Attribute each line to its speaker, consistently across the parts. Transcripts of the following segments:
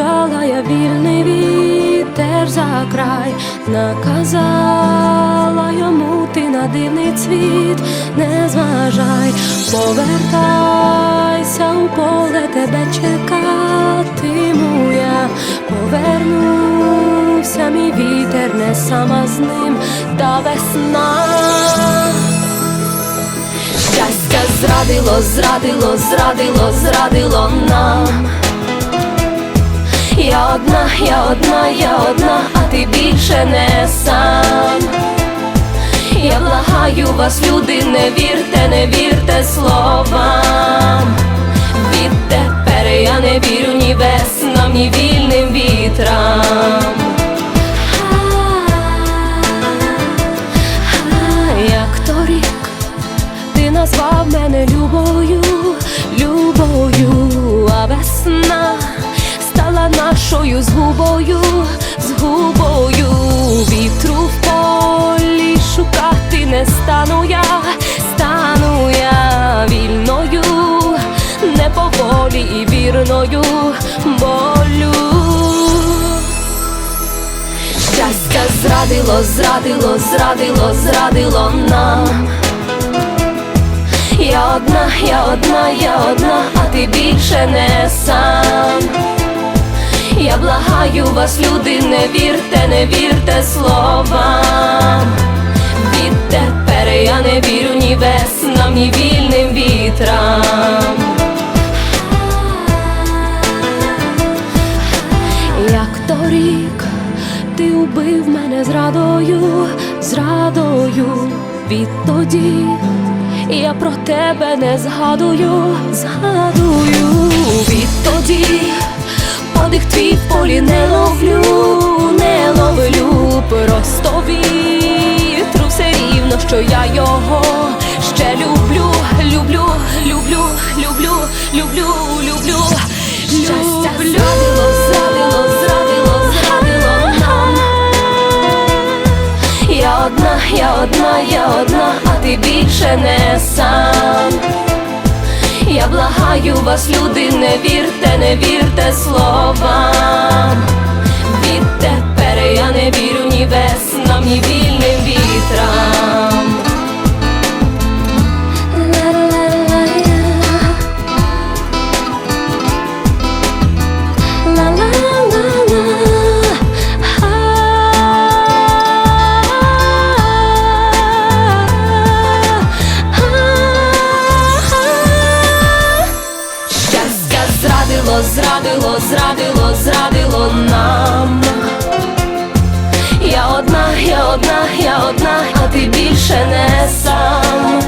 Speaker 1: Послала я вільний вітер за край, наказала йому ти на дивний цвіт, не зважай, повертайся у поле, тебе чекатиму я, повернувся мій вітер, не сама з ним. Та весна. Зрадило, зрадило, зрадило, зрадило нам. Я одна, я одна, я одна, а ти більше не сам. Я благаю вас, люди, не вірте, не вірте словам. Відтепер я не вірю ні веснам, ні вільним вітрам. Назвав мене любою, любою, а весна стала нашою згубою, згубою, вітру в полі шукати не стану я, стану я вільною, не поволі і вірною болю. Щастя зрадило, зрадило, зрадило, зрадило нам. Я одна, я одна, я одна, а ти більше не сам. Я благаю вас, люди, не вірте, не вірте словам. Відтепер я не вірю ні веснам, ні вільним вітрам. Як торік ти убив мене зрадою, зрадою відтоді я про тебе не згадую, згадую. Відтоді подих твій в полі не ловлю, ти більше не сам. Я благаю вас, люди, не вірте, не вірте словам. Від я зрадило, зрадило, зрадило, нам. Я одна, я одна, я одна, а ти більше не сам.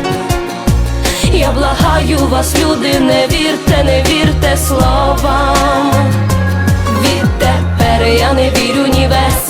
Speaker 1: Я благаю вас, люди, не вірте, не вірте словам. Відтепер я не вірю ні вільним